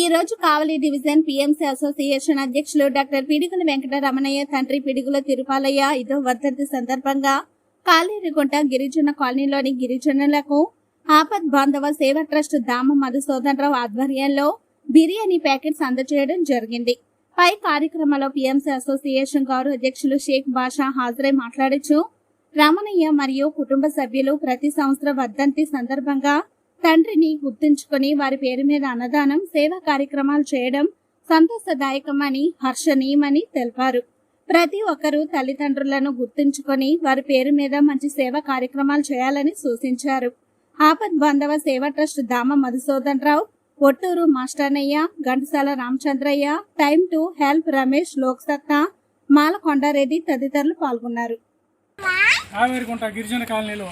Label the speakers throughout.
Speaker 1: ఈ రోజు Kavali division PMC association అధ్యక్షులు డాక్టర్ పిడిగుల వెంకటరమణయ్య తండ్రి పిడిగుల తిరుపాలయ్య ఇదో వర్ధంతి సందర్భంగా కాలేరుగుంట గిరిజన కాలనీలోని గిరిజనులకు ఆపద్ బాంధవ సేవా ట్రస్ట్ దామ మధుసూదనరావు ఆధ్వర్యంలో బిర్యానీ ప్యాకెట్స్ అందజేయడం జరిగింది. పై కార్యక్రమంలో పిఎంసీ అసోసియేషన్ గౌరవ అధ్యక్షులు షేక్ బాషా హాజరై మాట్లాడుచు రమణయ్య మరియు కుటుంబ సభ్యులు ప్రతి సంవత్సరం వర్ధంతి సందర్భంగా తండ్రిని గుర్తుంచుకొని వారి పేరు మీద అన్నదానం సేవా కార్యక్రమాలు చేయడం సంతోషదాయకమని హర్షణీయమని తెలిపారు. ప్రతి ఒక్కరూ తల్లిదండ్రులను గుర్తుంచుకొని వారి పేరు మీద మంచి సేవా కార్యక్రమాలు చేయాలని సూచించారు. ఆపద్ Bandhava Seva trust Dama Madhusudan Rao Otturu Mastanaiah Ghantasala Ramachandraiah time to help Ramesh Loksatta Mala Kondareddy తదితరులు పాల్గొన్నారు.
Speaker 2: ఆవేరికుంట గిరిజన కాలనీలో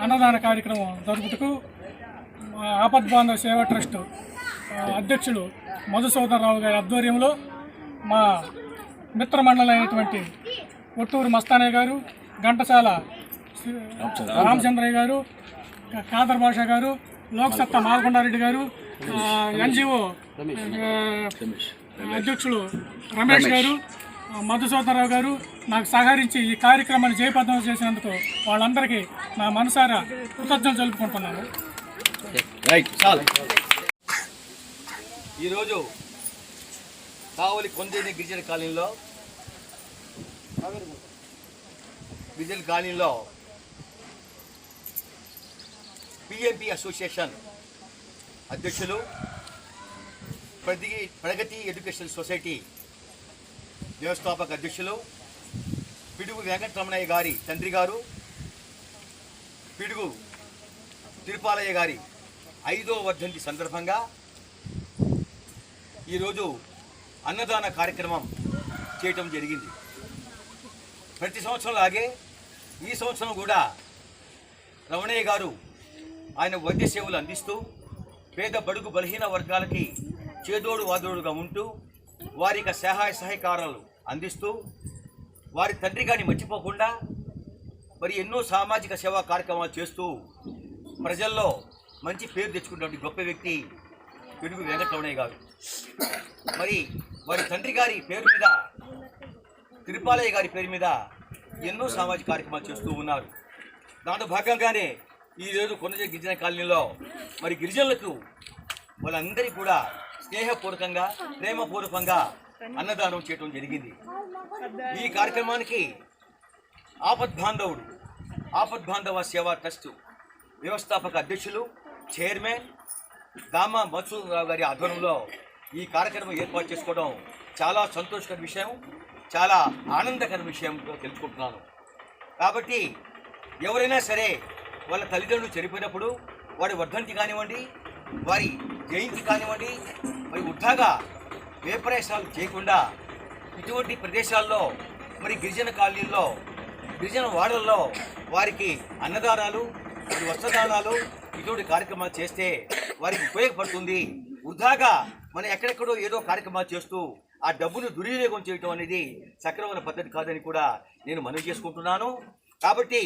Speaker 2: అన్నదాన కార్యక్రమం జరుపుటకు మా ఆపద్బాంధవ సేవా ట్రస్ట్ ఆ, అధ్యక్షులు మధుసూదన్ రావు గారి ఆధ్వర్యంలో మా మిత్రమండలైనటువంటి ఒట్టూరు మస్తానయ్య గారు ఘంటసాల రామచంద్రయ్య గారు కాదర్ భాష గారు లోక్సత్తా మాల్కొండారెడ్డి గారు ఎన్జిఓ అధ్యక్షులు రమేష్ గారు మధుసూదనరావు గారు నాకు సహకరించి ఈ కార్యక్రమాన్ని జయప్రదం చేసినందుకు వాళ్ళందరికీ నా మనసారా కృతజ్ఞతలు తెలుపుకుంటున్నాను
Speaker 3: రైట్ చాలు. ఈరోజు కావలి కొందేని గిరిజన కాలనీలో గిరిజన కాలనీలో పిఎంపి అసోసియేషన్ అధ్యక్షులు ప్రతి ప్రగతి ఎడ్యుకేషన్ సొసైటీ వ్యవస్థాపక అధ్యక్షులు పిడుగు వెంకటరమణయ్య గారి తండ్రి గారు పిడుగు తిరుపాలయ్య గారి ఐదో వర్ధంతి సందర్భంగా ఈరోజు అన్నదాన కార్యక్రమం చేయటం జరిగింది. ప్రతి సంవత్సరం లాగే ఈ సంవత్సరం కూడా రమణయ్య గారు ఆయన వైద్య సేవలు అందిస్తూ పేద బడుగు బలహీన వర్గాలకి చేదోడు వాదోడుగా ఉంటూ వారి యొక్క సహాయ సహకారాలు అందిస్తూ వారి తండ్రి గారిని మర్చిపోకుండా మరి ఎన్నో సామాజిక సేవా కార్యక్రమాలు చేస్తూ ప్రజల్లో మంచి పేరు తెచ్చుకున్నటువంటి గొప్ప వ్యక్తి పిడుగు వెంకటరమణయ్య గారు. మరి వారి తండ్రి గారి పేరు మీద తిరుపాలయ్య గారి పేరు మీద ఎన్నో సామాజిక కార్యక్రమాలు చేస్తూ ఉన్నారు. దాంట్లో భాగంగానే ఈరోజు కొండజ గిరిజన కాలనీలో మరి గిరిజనులకు వాళ్ళందరికీ కూడా స్నేహపూర్వకంగా ప్రేమపూర్వకంగా అన్నదానం చేయడం జరిగింది. ఈ కార్యక్రమానికి ఆపద్బాంధవుడు ఆపద్బాంధవ సేవా ట్రస్టు వ్యవస్థాపక అధ్యక్షులు చైర్మన్ దామా మత్సూరావు గారి ఆధ్వర్యంలో ఈ కార్యక్రమం ఏర్పాటు చేసుకోవడం చాలా సంతోషకర విషయం చాలా ఆనందకర విషయంతో తెలుసుకుంటున్నాను కాబట్టి ఎవరైనా సరే వాళ్ళ తల్లిదండ్రులు చనిపోయినప్పుడు వారి వర్ధంతి కానివ్వండి వారి జయంతి కానివ్వండి మరి ఉద్దాగా వేపరేషాలు చేయకుండా ఇటువంటి ప్రదేశాల్లో మరి గిరిజన కాలనీల్లో గిరిజన వాడల్లో వారికి అన్నదానాలు మరి వస్త్రదానాలు ఇటువంటి కార్యక్రమాలు చేస్తే వారికి ఉపయోగపడుతుంది. వృధాగా మనం ఎక్కడెక్కడో ఏదో కార్యక్రమాలు చేస్తూ ఆ డబ్బును దుర్వినియోగం చేయటం అనేది సక్రమైన పద్ధతి కాదని కూడా నేను మనవి చేసుకుంటున్నాను. కాబట్టి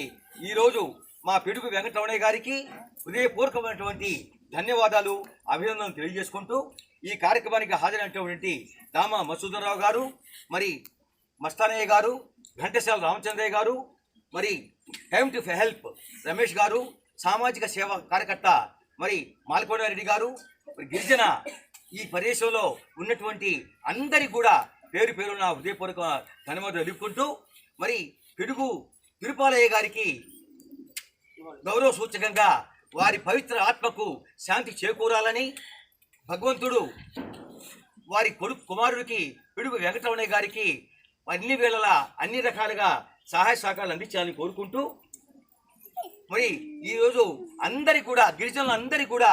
Speaker 3: ఈరోజు మా పిడుగు వెంకటరమణయ్య గారికి హృదయపూర్వకమైనటువంటి ధన్యవాదాలు అభినందనలు తెలియజేసుకుంటూ ఈ కార్యక్రమానికి హాజరైనటువంటి దామా మసూదరావు గారు మరి మస్తానయ్య గారు ఘంటసాల రామచంద్రయ్య గారు మరి టైమ్ టు హెల్ప్ రమేష్ గారు సామాజిక సేవ కార్యకర్త మరి మాల్కోడారెడ్డి గారు గిరిజన ఈ ప్రదేశంలో ఉన్నటువంటి అందరి కూడా పేరు పేరున హృదయపూర్వక ధన్యవాదాలు తెలుపుకుంటూ మరి పిడుగు తిరుపాలయ్య గారికి గౌరవ సూచకంగా వారి పవిత్ర ఆత్మకు శాంతి చేకూరాలని భగవంతుడు వారి కొడుకు కుమారుడికి పిడుగు వెంకటరమణయ్య గారికి అన్ని వేళలా అన్ని రకాలుగా సహాయ సహకారాలు అందించాలని కోరుకుంటూ మరి ఈరోజు అందరి కూడా గిరిజనులు అందరి కూడా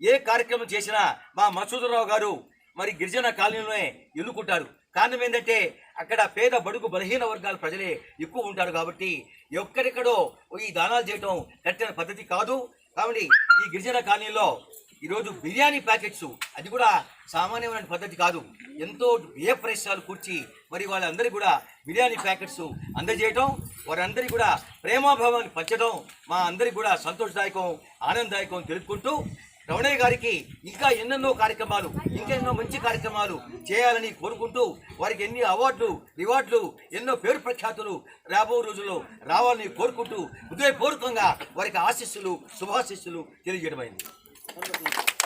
Speaker 3: ఏ కార్యక్రమం చేసినా మా మసూదరావు గారు మరి గిరిజన కాలనీలోనే ఎన్నుకుంటారు. కారణం ఏంటంటే అక్కడ పేద బడుగు బలహీన వర్గాల ప్రజలే ఎక్కువ ఉంటారు కాబట్టి ఎక్కడెక్కడో ఈ దానాలు చేయటం కట్టిన పద్ధతి కాదు. కాబట్టి ఈ గిరిజన కాలనీలో ఈరోజు బిర్యానీ ప్యాకెట్స్. అది కూడా సామాన్యమైన పద్ధతి కాదు. ఎంతో వ్యయ ప్రయత్నాలు కూర్చి మరి వాళ్ళందరికీ కూడా బిర్యానీ ప్యాకెట్స్ అందజేయటం వారందరికీ కూడా ప్రేమాభావాన్ని పంచడం మా అందరికీ కూడా సంతోషదాయకం ఆనందదాయకం తెలుపుకుంటూ రమణయ్య గారికి ఇంకా ఎన్నెన్నో కార్యక్రమాలు ఇంకెన్నో మంచి కార్యక్రమాలు చేయాలని కోరుకుంటూ వారికి ఎన్ని అవార్డులు రివార్డులు ఎన్నో పేరు ప్రఖ్యాతులు రాబో రోజుల్లో రావాలని కోరుకుంటూ హృదయపూర్వకంగా వారికి ఆశీస్సులు శుభాశీస్సులు తెలియజేయడమైంది Cuánto tiempo.